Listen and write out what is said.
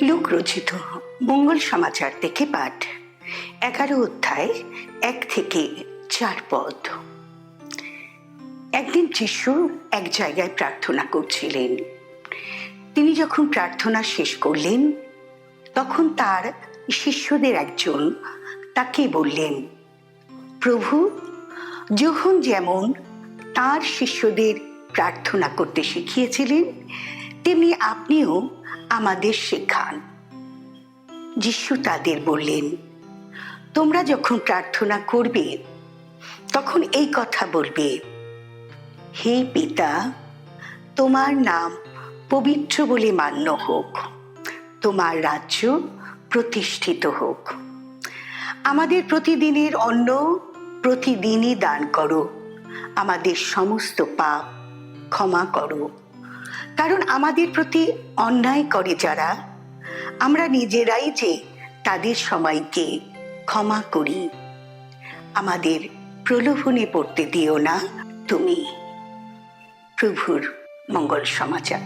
লোক রচিত মঙ্গল সমাচার থেকে পাঠ, এগারো অধ্যায়, এক থেকে চার পদ। একদিন যিশু এক জায়গায় প্রার্থনা করছিলেন। তিনি যখন প্রার্থনা শেষ করলেন, তখন তার শিষ্যদের একজন তাকে বললেন, প্রভু, যখন যেমন তার শিষ্যদের প্রার্থনা করতে শিখিয়েছিলেন, তেমনি আপনিও আমাদের শেখান। যিশু তাদের বললেন, তোমরা যখন প্রার্থনা করবে, তখন এই কথা বলবে, হে পিতা, তোমার নাম পবিত্র বলে মান্য হোক, তোমার রাজ্য প্রতিষ্ঠিত হোক। আমাদের প্রতিদিনের অন্ন প্রতিদিনই দান করো, আমাদের সমস্ত পাপ ক্ষমা করো। কারণ আমাদের প্রতি অন্যায় করে যারা, আমরা নিজেরাই যে তাদের সবাইকে ক্ষমা করি। আমাদের প্রলোভনে পড়তে দিও না তুমি। প্রভুর মঙ্গল সমাচার।